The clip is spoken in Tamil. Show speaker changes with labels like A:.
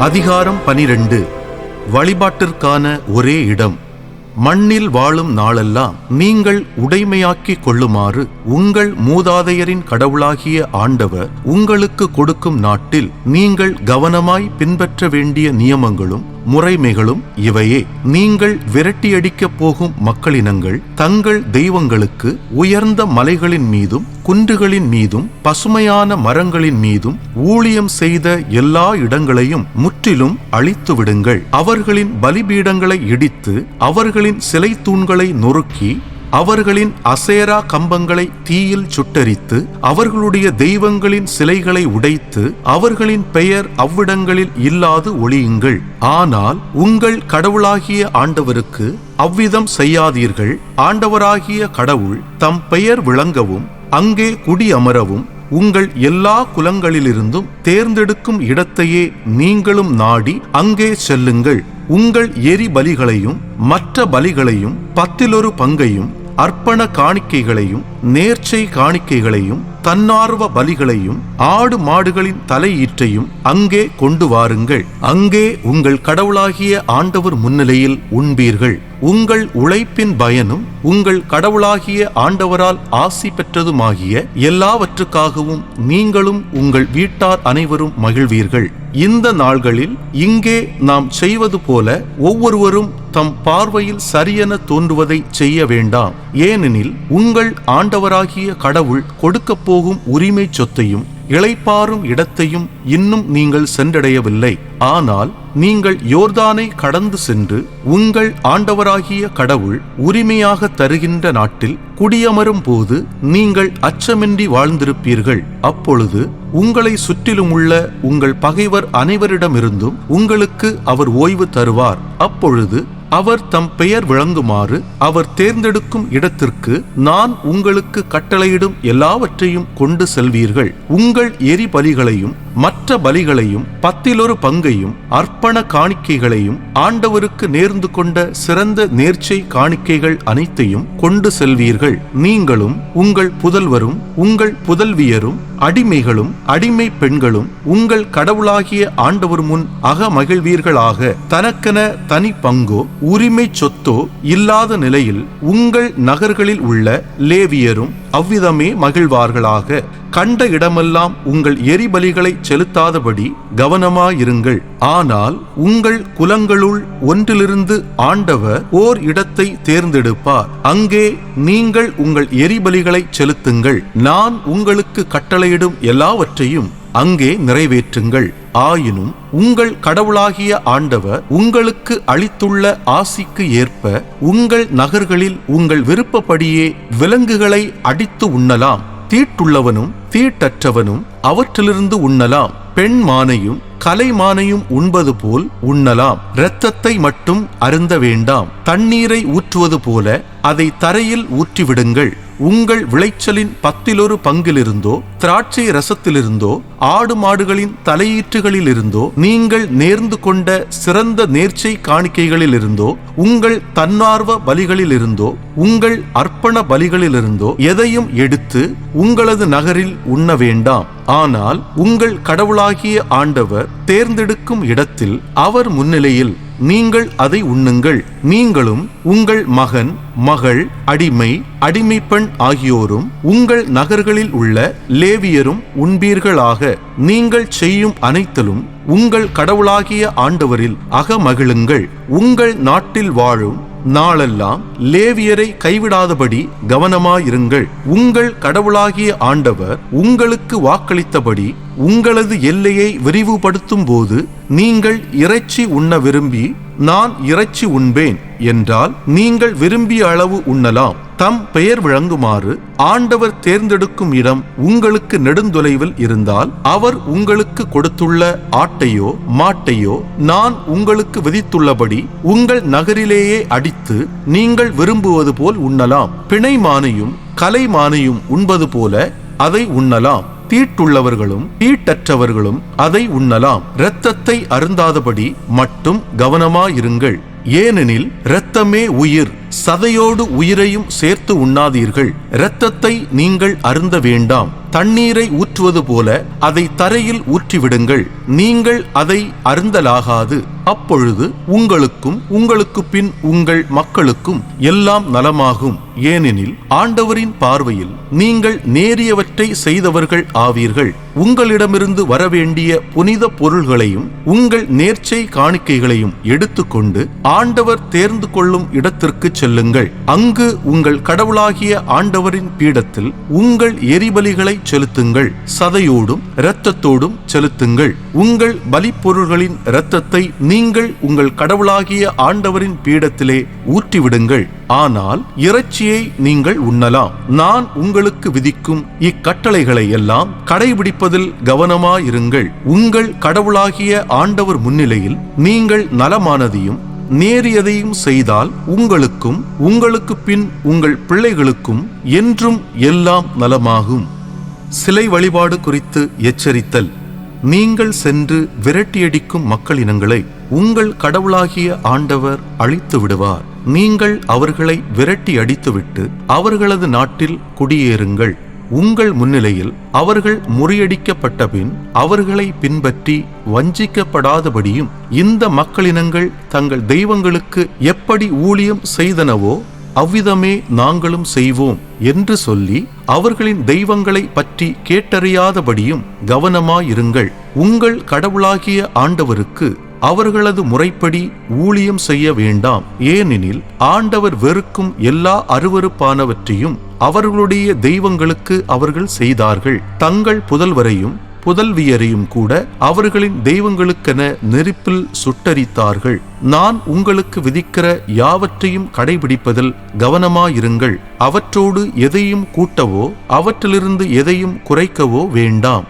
A: அதிகாரம் பனிரெண்டு. வழிபாட்டிற்கான ஒரே இடம். மண்ணில் வாழும் நாளெல்லாம் நீங்கள் உடைமையாக்கிக் கொள்ளுமாறு உங்கள் மூதாதையரின் கடவுளாகிய ஆண்டவர் உங்களுக்கு கொடுக்கும் நாட்டில் நீங்கள் கவனமாய் பின்பற்ற வேண்டிய நியமங்களும் முறைமைகளும் இவையே. நீங்கள் விரட்டியடிக்கப் போகும் மக்களினங்கள் தங்கள் தெய்வங்களுக்கு உயர்ந்த மலைகளின் மீதும் குன்றுகளின் மீதும் பசுமையான மரங்களின் மீதும் ஊழியம் செய்த எல்லா இடங்களையும் முற்றிலும் அழித்து விடுங்கள். அவர்களின் பலிபீடங்களை இடித்து அவர்களின் சிலை தூண்களை நொறுக்கி அவர்களின் அசேரா கம்பங்களை தீயில் சுட்டரித்து அவர்களுடைய தெய்வங்களின் சிலைகளை உடைத்து அவர்களின் பெயர் அவ்விடங்களில் இல்லாது ஒளியுங்கள். ஆனால் உங்கள் கடவுளாகிய ஆண்டவருக்கு அவ்விதம் செய்யாதீர்கள். ஆண்டவராகிய கடவுள் தம் பெயர் விளங்கவும் அங்கே குடியமரவும் உங்கள் எல்லா குலங்களிலிருந்தும் தேர்ந்தெடுக்கும் இடத்தையே நீங்களும் நாடி அங்கே செல்லுங்கள். உங்கள் எரி பலிகளையும் மற்ற பலிகளையும் பத்திலொரு பங்கையும் அர்ப்பண காணிக்கைகளையும் நேர்ச்சை காணிக்கைகளையும் தன்னார்வ பலிகளையும் ஆடு மாடுகளின் தலையீற்றையும் அங்கே கொண்டு வாருங்கள். அங்கே உங்கள் கடவுளாகிய ஆண்டவர் முன்னிலையில் உண்பீர்கள். உங்கள் உழைப்பின் பயனும் உங்கள் கடவுளாகிய ஆண்டவரால் ஆசி பெற்றதுமாகிய எல்லாவற்றுக்காகவும் நீங்களும் உங்கள் வீட்டார் அனைவரும் மகிழ்வீர்கள். இந்த நாள்களில் இங்கே நாம் செய்வது போல ஒவ்வொருவரும் தம் பார்வையில் சரியென தோன்றுவதை செய்ய வேண்டாம். ஏனெனில் உங்கள் ஆண்டவராகிய கடவுள் கொடுக்கப் போகும் உரிமை சொத்தையும் இளைப்பாறும் இடத்தையும் இன்னும் நீங்கள் சென்றடையவில்லை. ஆனால் நீங்கள் யோர்தானை கடந்து சென்று உங்கள் ஆண்டவராகிய கடவுள் உரிமையாக தருகின்ற நாட்டில் குடியமரும் போது நீங்கள் அச்சமின்றி வாழ்ந்திருப்பீர்கள். அப்பொழுது உங்களை சுற்றிலும் உள்ள உங்கள் பகைவர் அனைவரிடமிருந்தும் உங்களுக்கு அவர் ஓய்வு தருவார். அப்பொழுது அவர் தம் பெயர் விளங்குமாறு அவர் தேர்ந்தெடுக்கும் இடத்திற்கு நான் உங்களுக்கு கட்டளையிடும் எல்லாவற்றையும் கொண்டு செல்வீர்கள். உங்கள் எரிபலிகளையும் மற்ற பலிகளையும் பத்திலொரு பங்கையும் அர்ப்பண காணிக்கைகளையும் ஆண்டவருக்கு நேர்ந்து கொண்ட சிறந்த நேர்ச்சை காணிக்கைகள் அனைத்தையும் கொண்டு செல்வீர்கள். நீங்களும் உங்கள் புதல்வரும் உங்கள் புதல்வியரும் அடிமைகளும் அடிமை பெண்களும் உங்கள் கடவுளாகிய ஆண்டவர் முன் அக மகிழ்வீர்களாக தனக்கென தனி பங்கோ உரிமை சொத்தோ இல்லாத நிலையில் உங்கள் நகர்களில் உள்ள லேவியரும் அவ்விதமே மகிழ்வார்களாக. கண்ட இடமெல்லாம் உங்கள் எரிபலிகளை செலுத்தாதபடி கவனமாயிருங்கள். ஆனால் உங்கள் குலங்களுள் ஒன்றிலிருந்து ஆண்டவர் ஓர் இடத்தை தேர்ந்தெடுப்பார். அங்கே நீங்கள் உங்கள் எரிபலிகளை செலுத்துங்கள். நான் உங்களுக்கு கட்டளையிடும் எல்லாவற்றையும் அங்கே நிறைவேற்றுங்கள். ஆயினும் உங்கள் கடவுளாகிய ஆண்டவர் உங்களுக்கு அளித்துள்ள ஆசிக்கு ஏற்ப உங்கள் நகர்களில் உங்கள் விருப்பப்படியே விலங்குகளை அடித்து உண்ணலாம். தீட்டுள்ளவனும் தீட்டற்றவனும் அவற்றிலிருந்து உண்ணலாம். பெண் மானையும் கலைமானையும் உண்பது போல் உண்ணலாம். இரத்தத்தை மட்டும் அருந்த வேண்டாம். தண்ணீரை ஊற்றுவது போல அதை தரையில் ஊற்றிவிடுங்கள். உங்கள் விளைச்சலின் பத்திலொரு பங்கிலிருந்தோ திராட்சை ரசத்திலிருந்தோ ஆடு மாடுகளின் தலையீற்றுகளிலிருந்தோ நீங்கள் நேர்ந்து கொண்ட சிறந்த நேர்ச்சை காணிக்கைகளிலிருந்தோ உங்கள் தன்னார்வ பலிகளிலிருந்தோ உங்கள் அர்ப்பண பலிகளிலிருந்தோ எதையும் எடுத்து உங்களது நகரில் உண்ண வேண்டாம். ஆனால் உங்கள் கடவுளாகிய ஆண்டவர் தேர்ந்தெடுக்கும் இடத்தில் அவர் முன்னிலையில் நீங்கள் அதை உண்ணுங்கள். நீங்களும் உங்கள் மகன் மகள் அடிமை அடிமை பெண் ஆகியோரும் உங்கள் நகர்களில் உள்ள லேவியரும் உண்பீர்களாக. நீங்கள் செய்யும் அனைத்திலும் உங்கள் கடவுளாகிய ஆண்டவரில் அகமகிழுங்கள். உங்கள் நாட்டில் வாழும் நாளெல்லாம் லேவியரை கைவிடாதபடி கவனமாயிருங்கள். உங்கள் கடவுளாகிய ஆண்டவர் உங்களுக்கு வாக்களித்தபடி உங்களது எல்லையை விரிவுபடுத்தும் போது நீங்கள் இறைச்சி உண்ண விரும்பி நான் இறைச்சி உண்பேன் என்றால் நீங்கள் விரும்பிய அளவு உண்ணலாம். தம் பெயர் விளங்குமாறு ஆண்டவர் தேர்ந்தெடுக்கும் இடம் உங்களுக்கு நெடுந்தொலைவில் இருந்தால் அவர் உங்களுக்கு கொடுத்துள்ள ஆட்டையோ மாட்டையோ நான் உங்களுக்கு விதித்துள்ளபடி உங்கள் நகரிலேயே அடித்து நீங்கள் விரும்புவது போல் உண்ணலாம். பிணைமானையும் கலைமானையும் உண்பது போல அதை உண்ணலாம். தீட்டுள்ளவர்களும் தீட்டற்றவர்களும் அதை உண்ணலாம். இரத்தத்தை அருந்தாதபடி மட்டும் கவனமாயிருங்கள். ஏனெனில் இரத்தமே உயிர் சதையோடு உயிரையும் சேர்த்து உண்ணாதீர்கள். இரத்தத்தை நீங்கள் அருந்த வேண்டாம். தண்ணீரை ஊற்றுவது போல அதை தரையில் ஊற்றிவிடுங்கள். நீங்கள் அதை அருந்தலாகாது. அப்பொழுது உங்களுக்கும் உங்களுக்கு பின் உங்கள் மக்களுக்கும் எல்லாம் நலமாகும். ஏனெனில் ஆண்டவரின் பார்வையில் நீங்கள் நேரியவற்றை செய்தவர்கள் ஆவீர்கள். உங்களிடமிருந்து வரவேண்டிய புனித பொருள்களையும் உங்கள் நேர்ச்சை காணிக்கைகளையும் எடுத்துக்கொண்டு ஆண்டவர் தேர்ந்து கொள்ளும் இடத்திற்கு செல்லுங்கள். அங்கு உங்கள் கடவுளாகிய ஆண்டவரின் பீடத்தில் உங்கள் எரிபலிகளை செலுத்துங்கள். சதையோடும் இரத்தத்தோடும் செலுத்துங்கள். உங்கள் பலிப்பொருள்களின் இரத்தத்தை நீங்கள் உங்கள் கடவுளாகிய ஆண்டவரின் பீடத்திலே ஊற்றிவிடுங்கள். ஆனால் இறைச்சியை நீங்கள் உண்ணலாம். நான் உங்களுக்கு விதிக்கும் இக்கட்டளைகளை எல்லாம் கடைபிடிப்பதில் கவனமாயிருங்கள். உங்கள் கடவுளாகிய ஆண்டவர் முன்னிலையில் நீங்கள் நலமானதையும் நேரியதையும் செய்தால் உங்களுக்கும் உங்களுக்கு பின் உங்கள் பிள்ளைகளுக்கும் என்றும் எல்லாம் நலமாகும். சிலை வழிபாடு குறித்து எச்சரித்தல். நீங்கள் சென்று விரட்டியடிக்கும் மக்களினங்களை உங்கள் கடவுளாகிய ஆண்டவர் அழித்து விடுவார். நீங்கள் அவர்களை விரட்டி அடித்துவிட்டு அவர்களது நாட்டில் குடியேறுங்கள். உங்கள் முன்னிலையில் அவர்கள் முறியடிக்கப்பட்ட பின் அவர்களை பின்பற்றி வஞ்சிக்கப்படாதபடியும் இந்த மக்களினங்கள் தங்கள் தெய்வங்களுக்கு எப்படி ஊழியம் செய்தனவோ அவ்விதமே நாங்களும் செய்வோம் என்று சொல்லி அவர்களின் தெய்வங்களை பற்றி கேட்டறியாதபடியும் கவனமாயிருங்கள். உங்கள் கடவுளாகிய ஆண்டவருக்கு அவர்களது முறைப்படி ஊழியம் செய்ய வேண்டாம். ஏனெனில் ஆண்டவர் வெறுக்கும் எல்லா அருவருப்பானவற்றையும் அவர்களுடைய தெய்வங்களுக்கு அவர்கள் செய்தார்கள். தங்கள் புதல்வரையும் புதல்வியரையும் கூட அவர்களின் தெய்வங்களுக்கென நெருப்பில் சுட்டரித்தார்கள். நான் உங்களுக்கு விதிக்கிற யாவற்றையும் கடைபிடிப்பதில் கவனமாயிருங்கள். அவற்றோடு எதையும் கூட்டவோ அவற்றிலிருந்து எதையும் குறைக்கவோ வேண்டாம்.